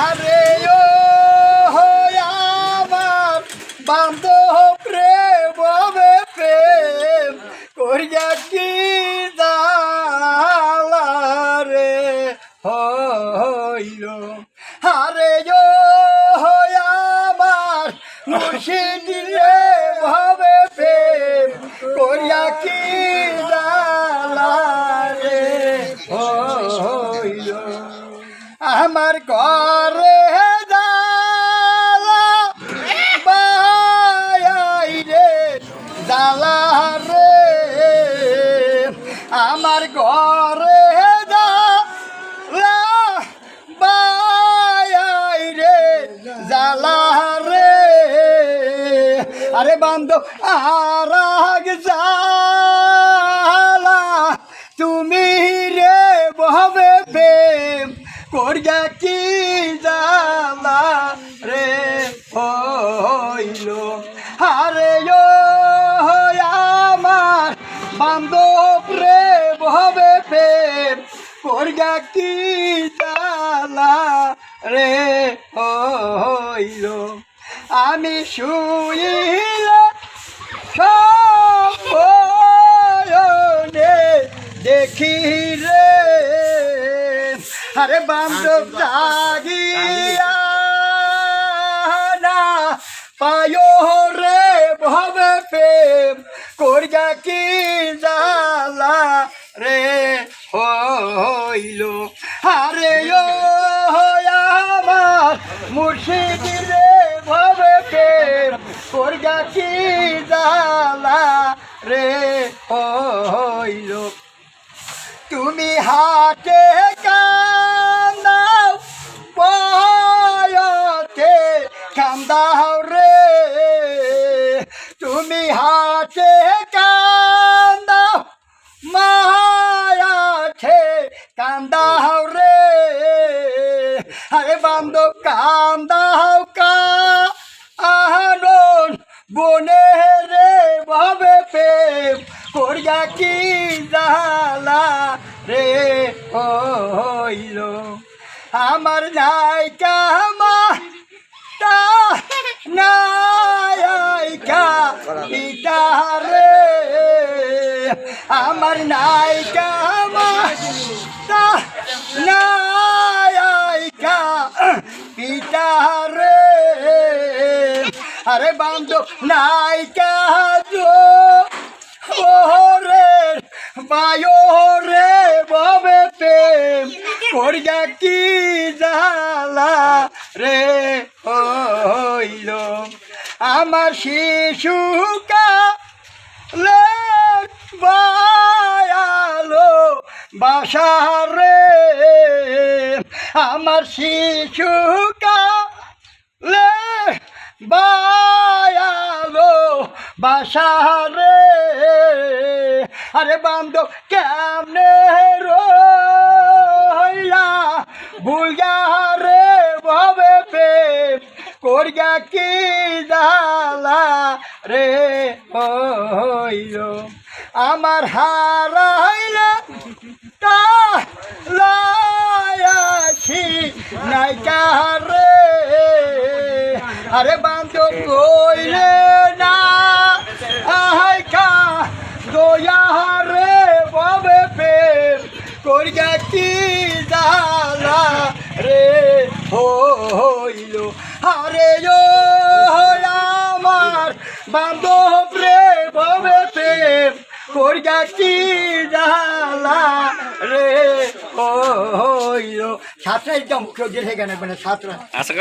আরে ও আমার বান্ধব প্রেম হবে প্রেম করিয়া কি রে হইল। আরে ও আমার মুর্শিদ রে হবে আমার ঘরে জালা রে আমার ঘরে জালা রে আরে বান্ধব আর করিয়া কি জালা রে হইল? ও আমার বান্ধব রে বহবে প্রেম। করিয়া কি জালা রে হইল? আমি শুইল দেখি রে আরে বান্ধব জাগিয়া না পায় রে ভবে প্রেম করিয়া কি জালা রে হইল? আরে ও আমার মুর্শিদ রে ভবে প্রেম করিয়া কি জালা রে হইল? তুমি হাতে হাতে কান্দাও মায়াতে কান্দাও রে, আরে বান্ধব কান্দাও কা। আহরণ বনে রে, ভাবে প্রেম করিয়া কি জালা রে? হইল আমার নায়িকা মা, তা নায়িকা পিতা রে আমার নায়িকা নায়িকা, পিতা রে। আরে বান্ধব নায়িকা জো, ওরে বায়ো রে, ববে প্রেম করিয়া কি জালা রে হইল? আমার শিশুকা লে বায়ালো বাসারে আমার শিশুকা লে বায়ালো বাসারে আরে বান্ধব কেমনে রইলা? ভুলগা রে, ভবে প্রেম, করিয়া কি রে হইল, আমার হারাইলা তা লায়াসি নাইকা রে। আরে বান্ধব কইলে না, আহাইকা দয়া রে, বাবে প্রেম করিয়া কি জালা রে হইল। আরে আমার বান্ধব রে ভবে প্রেম করিয়া কি জালা রে হইল সাতটা একদম কেউ দেখে কেন মানে সাতটা। আচ্ছা